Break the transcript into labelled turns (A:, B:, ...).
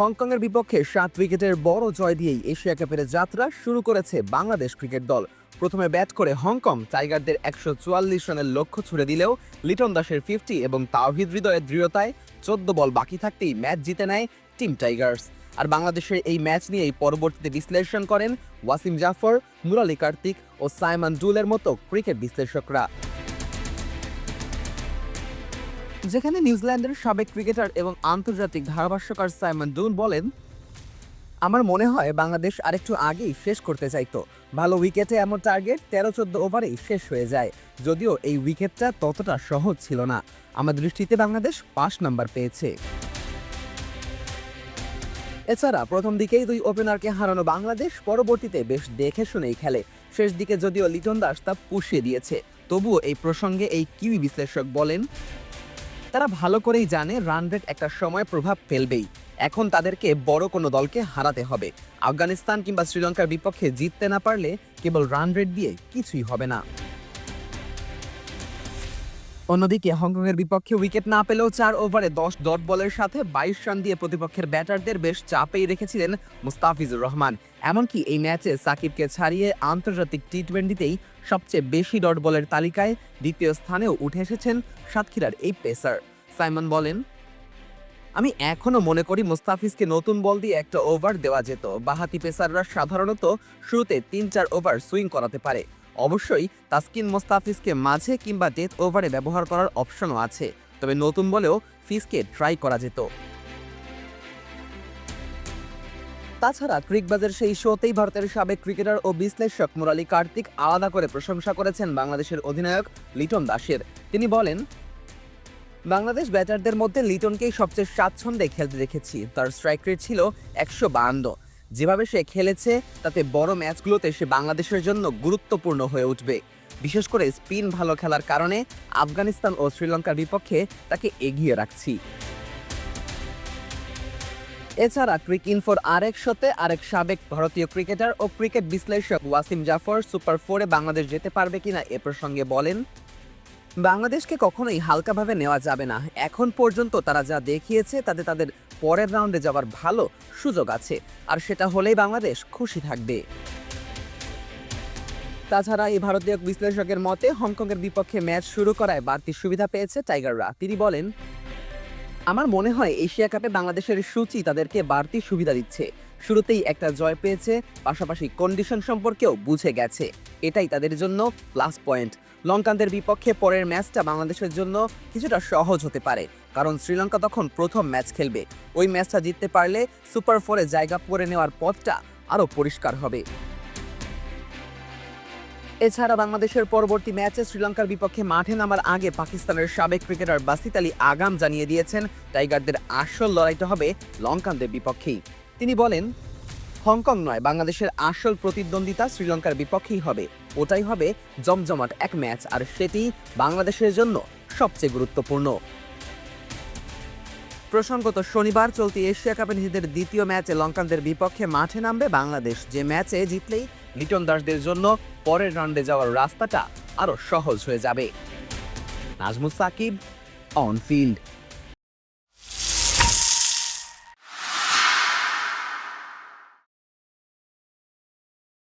A: হংকংয়ের বিপক্ষে সাত উইকেটের বড় জয় দিয়েই এশিয়া কাপের যাত্রা শুরু করেছে বাংলাদেশ ক্রিকেট দল। প্রথমে ব্যাট করে হংকং টাইগারদের একশো চুয়াল্লিশ রানের লক্ষ্য ছুড়ে দিলেও লিটন দাসের ফিফটি এবং তাওহিদ হৃদয়ের দৃঢ়তায় চোদ্দ বল বাকি থাকতেই ম্যাচ জিতে নেয় টিম টাইগার্স। আর বাংলাদেশের এই ম্যাচ নিয়েই পরবর্তীতে বিশ্লেষণ করেন ওয়াসিম জাফর, মুরালি কার্তিক ও সাইমান ডুলের মতো ক্রিকেট বিশ্লেষকরা। যেখানে নিউজিল্যান্ডের সাবেক ক্রিকেটার এবং আন্তর্জাতিক ধারাভাষ্যকার সাইমন ডুন বলেন, আমার মনে হয় বাংলাদেশ আরেকটু আগেই শেষ করতে চাইতো। ভালো উইকেটে এমন টার্গেট তেরো চোদ্দ ওভারেই শেষ হয়ে যায়। যদিও এই উইকেটটা ততটা সহজ ছিল না। আমার দৃষ্টিতে বাংলাদেশ পাঁচ নাম্বার পেয়েছে। এছাড়া প্রথম দিকেই দুই ওপেনারকে হারানো বাংলাদেশ পরবর্তীতে বেশ দেখে শুনেই খেলে। শেষ দিকে যদিও লিটন দাস তা পুষিয়ে দিয়েছে, তবুও এই প্রসঙ্গে এই কিউই বিশ্লেষক বলেন তারা ভালো করেই জানে রান রেট একটা সময় প্রভাব ফেলবেই। এখন তাদেরকে বড় কোনো দলকে হারাতে হবে। আফগানিস্তান কিংবা শ্রীলঙ্কার বিপক্ষে জিততে না পারলে কেবল রান রেট দিয়ে কিছুই হবে না। অন্যদিকে হংকংয়ের বিপক্ষে উইকেট না পেলেও চার ওভারে দশ ডট বলের সাথে বাইশ রান দিয়ে প্রতিপক্ষের ব্যাটারদের বেশ চাপেই রেখেছিলেন মুস্তাফিজুর রহমান। এমনকি এই ম্যাচে সাকিবকে ছাড়িয়ে আন্তর্জাতিক টি টোয়েন্টিতেই সবচেয়ে বেশি ডট বলের তালিকায় দ্বিতীয় স্থানেও উঠে এসেছেন সাতক্ষীরার এই পেসার। সাইমন বলেন, আমি এখনও মনে করি মুস্তাফিজকে নতুন বল দিয়ে একটা ওভার দেওয়া যেত। বাহাতি পেসাররা সাধারণত শুরুতে তিন চার ওভার সুইং করাতে পারে। অবশ্যই তাসকিন মোস্তাফিজকে মাঝে কিংবা ডেথ ওভারে ব্যবহার করার অপশনও আছে, তবে নতুন বলেও ফিজকে ট্রাই করা যেত। তাছাড়া ক্রিকবাজের সেই শোতেই ভারতের সাবেক ক্রিকেটার ও বিশ্লেষক মুরালি কার্তিক আলাদা করে প্রশংসা করেছেন বাংলাদেশের অধিনায়ক লিটন দাসের। তিনি বলেন, বাংলাদেশ ব্যাটারদের মধ্যে লিটনকেই সবচেয়ে স্বাচ্ছন্দ্যে খেলতে দেখেছি। তার স্ট্রাইক রেট ছিল একশো বাহান্ন। যেভাবে সে খেলেছে, তাতে বড় ম্যাচগুলোতে সে বাংলাদেশের জন্য গুরুত্বপূর্ণ হয়ে উঠবে। বিশেষ করে স্পিন ভালো খেলার কারণে আফগানিস্তান ও শ্রীলঙ্কার বিপক্ষে তাকে এগিয়ে রাখছি। এছাড়া ক্রিক ইনফোর আরেক শোতে আরেক সাবেক ভারতীয় ক্রিকেটার ও ক্রিকেট বিশ্লেষক ওয়াসিম জাফর সুপার ফোরে বাংলাদেশ যেতে পারবে কিনা এ প্রসঙ্গে বলেন বাংলাদেশকে কখনোই হালকাভাবে নেওয়া যাবে না। এখন পর্যন্ত তারা যা দেখিয়েছে, তাতে তাদের পরের রাউন্ডে যাওয়ার ভালো সুযোগ আছে। আর সেটা হলেই বাংলাদেশ খুশি থাকবে। তাছাড়া এই ভারতীয় বিশ্লেষকের মতে, হংকংয়ের বিপক্ষে ম্যাচ শুরু করায় বাড়তি সুবিধা পেয়েছে টাইগাররা। তিনি বলেন আমার মনে হয় এশিয়া কাপে বাংলাদেশের সূচি তাদেরকে বাড়তি সুবিধা দিচ্ছে। শুরুতেই একটা জয় পেয়েছে, পাশাপাশি কন্ডিশন সম্পর্কেও বুঝে গেছে। এটাই তাদের জন্য প্লাস পয়েন্ট লঙ্কানদের বিপক্ষে পরের ম্যাচটা বাংলাদেশের জন্য কিছুটা সহজ হতে পারে, কারণ শ্রীলঙ্কা তখন প্রথম ম্যাচ খেলবে। ওই ম্যাচটা জিততে পারলে সুপার ফোরে জায়গা করে নেওয়ার পথটা আরও পরিষ্কার হবে। এছাড়া বাংলাদেশের পরবর্তী ম্যাচে শ্রীলঙ্কার বিপক্ষে মাঠে নামার আগে পাকিস্তানের সাবেক ক্রিকেটার বাসিত আলী আগাম জানিয়ে দিয়েছেন, টাইগারদের আসল লড়াইটা হবে লঙ্কানদের বিপক্ষেই। তিনি বলেন, হংকং নয়, বাংলাদেশের আসল প্রতিদ্বন্দ্বিতা শ্রীলঙ্কার বিপক্ষেই হবে। ওটাই হবে জমজমাট এক ম্যাচ, আর সেটি বাংলাদেশের জন্য সবচেয়ে গুরুত্বপূর্ণ। প্রসঙ্গত, শনিবার চলতি এশিয়া কাপে নিজেদের দ্বিতীয় ম্যাচে লঙ্কানদের বিপক্ষে মাঠে নামবে বাংলাদেশ। যে ম্যাচে জিতলেই লিটন দাসদের জন্য পরের রাউন্ডে যাওয়ার রাস্তাটা আরও সহজ হয়ে যাবে। Nazmul Shakib on field